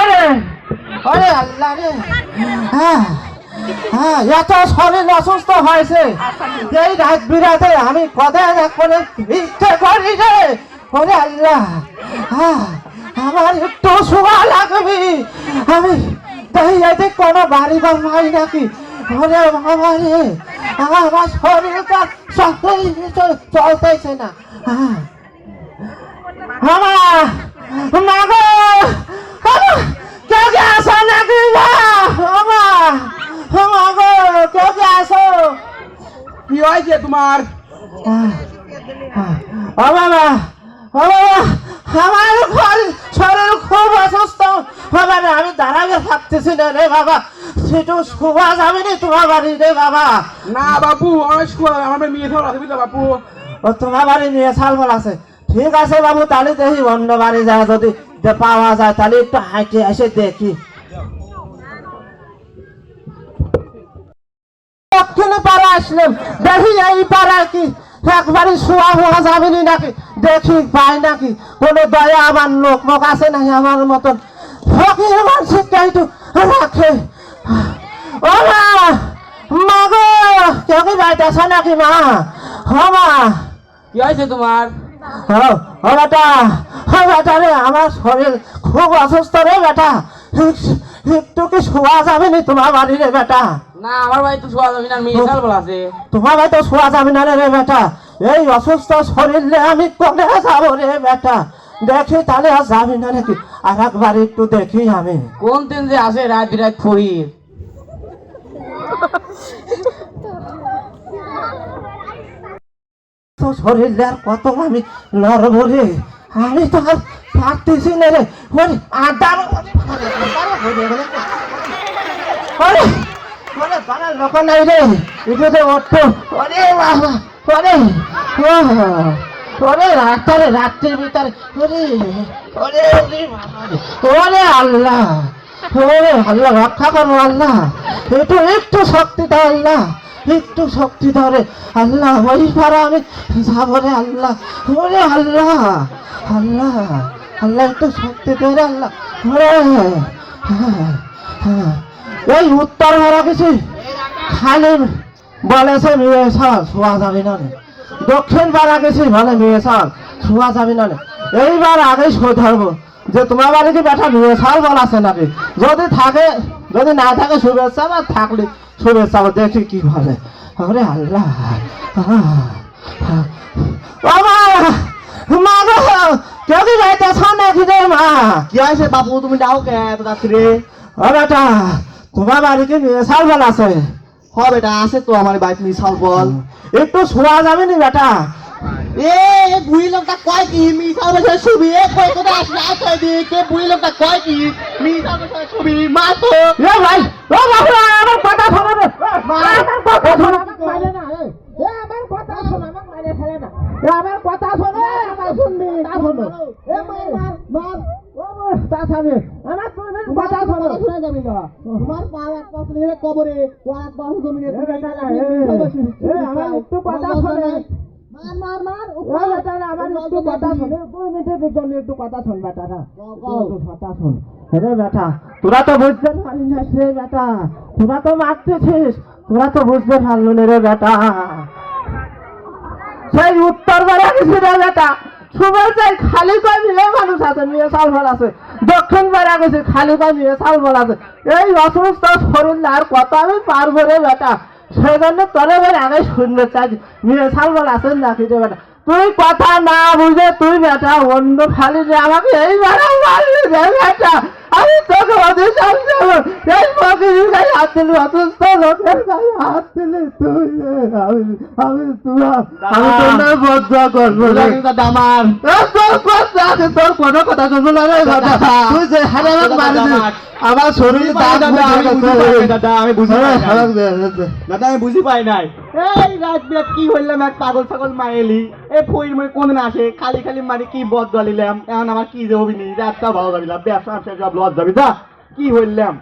আরে আরে হ্যাঁ হ্যাঁ এত শরীর অসুস্থ হয়েছে। এই রাত বিরাতে আমি কোথায় করে ইচ্ছে করি রে। ওরে আল্লাহ হ্যাঁ আমার একটু শোয়া লাগবে। আমি তাই কোনো বাড়ি বা নাই নাকি। ওরে আমার শরীরটা সত্যি চলতেছে না। হ্যাঁ। মামা মাগো কেউ কে আসো নাকি মামা মাগো কেউ কে আসো কি হয়েছে তোমার? ও বাবা ও বাবা আমার শরীর শরীর খুব অসুস্থ। বাবা রে আমি দাঁড়াবে থাকতেছি না রে বাবা। সেটু শোভা যাবে রে তোমার বাড়ি রে বাবা। না বাপু অনেক আমার আছে বুঝলে বাপু? ও তোমার বাড়ি নিয়ে সালবল আছে। ঠিক আছে বাবু তাহলে দেখি অন্য বাড়ি যায় যদি পাওয়া যায় তাহলে একটু হাঁটে এসে দেখি। দক্ষিণে পাড়া আসলাম। দেখি এই পাড়া কি? একবারই শোয়া হওয়া যাবে নি নাকি? দেখি পাই নাকি? কোনো দয়া আমার লোক মুখ আছে নাকি আমার মতন? ফকির মানুষকে একটু রাখে। ও মা! মা গো! কেউ কি বাইতেছ নাকি মা? হ মা। কি হয়েছে তোমার? ও বেটা। ও বেটা রে আমার শরীর খুব অসুস্থ রে বেটা। একটু কি শোয়া যাবে নি তোমার বাড়ি রে বেটা? না আমার বাড়ি তো শোয়া যাবি না বলা আছে তোমার বাড়ি তো শোয়া যাবে না রে বেটা এই অসুস্থ শরীর আমি কোনে যাব রে বেটা দেখি তাহলে আর যাবি না নাকি আর একবার একটু দেখি আমি কোন দিন যে আসে রাত বিরাত ফহির তো শরীর আর কত আমি লড়বো রে আমি তো আর পারতেছি না রে ওরে আড্ডার ওরে নাই রে। রাত্রির ভিতরে আল্লাহ আল্লাহ রক্ষা করো আল্লাহ। একটু একটু শক্তি দাও আল্লাহ একটু শক্তি ধরে আল্লাহ ওই পারা আমি যাব রে আল্লাহ ওরে আল্লাহ আল্লাহ আল্লাহ একটু শক্তি ধরে আল্লাহ ওরে হ্যাঁ, হ্যাঁ। এই উত্তর ভাড়া কিছু খালি বলেছে মেয়ে সাল শোয়া যাবে না দক্ষিণ পাড়া গেছি বলে মেয়ে সাল শোয়া যাবে না এইবার আগে শোধ ধরবো যে তোমার বাড়ি কি বেটা মেয়ে সাল বল আছে নাকি? যদি থাকে যদি না থাকে শুভেচ্ছা বা থাকলে শুভেচ্ছা দেখি কি বলে। আরে আল্লাহ। মা মা গো কেউ কি যাইতেছ নাকি রে মা? কি হয়েছে বাবু তুমি ডাও কে এত রাত্রে? ও বেটা তোমার বাড়ি কি মেয়ে সাল বল আছে? হ বেটা আছে তো আমার বাইক মিশাল বল। একটু শোয়া যাবে নি বেটা? এ বুড়ি লোকটা কয় কি? মিশাল বসে ছবি এ কোথায় আসলে? আসলে দি? কে বুড়ি লোকটা কয় কি? মিশাল বসে ছবি মা তো। এ ভাই ও বাবু আমার কথা শোনো আমার কথা শোনো মারে না। এ এ, আমার কথা শোনো আমাকে মারে ফেলে না। আমার কথা শোনো আমার শুনবি তা শোনো এ মার মার মার ও তা শুনবি আমার তুমি কথা শোনো তোমার পা এক নিয়ে কবরে এক পাশ জমিনে আমার একটু কথা শোনে। মার মার মার ও বেটা আমার একটু কথা শোনে। দুই মিনিটের জন্য একটু কথা শোন বেটা কথা শোন। রে বেটা তোরা তো বুঝতে পারি না রে বেটা। তোরা তো মারতেছিস তোরা তো বুঝতে পারল রে বেটা। সেই উত্তর বেলা গেছি রে বেটা। সুবের চাই খালি কয় মিলে মানুষ আছে মেয়ে বল আছে। দক্ষিণ বেলা গেছি খালি কয় মেয়ে বল আছে। এই অসুস্থ শরীর আর কত আমি পারব রে বেটা? সেই জন্য তলে বের আগে শুনবে চাই। মেয়ে চাল বল আছেন নাকি রে বেটা তুই কথা না বুঝে তুই বেটা অন্য খালি যে আমাকে এই বেড়া মারলি রে বেটা। আমি তোকে অধিকার দেবো। এই ফকির গায়ে হাত দিলি অসুস্থ লোকের গায়ে হাত দিলি তুই আমি আমি তুই আমি তোর বদয়া করব রে। দামার তোর কথা তোর কোনো কথা শুনব না রে তুই যে আমার শরীর দাদা, আমি বুঝি পাই নাই, দাদা, আমি বুঝি পাই নাই। দে, দে। আমি বুঝি পাই নাই। এই রাত বিরাত কি হইলাম এক পাগল ছাগল মায়েলি এ ফইর মই কোন আসে? খালি খালি মারি কি বদ দলিলাম এখন আমার কি যে রাতটা ভালো যাবিলাম ব্যবসা সব লস যাবি। যা কি হইলাম?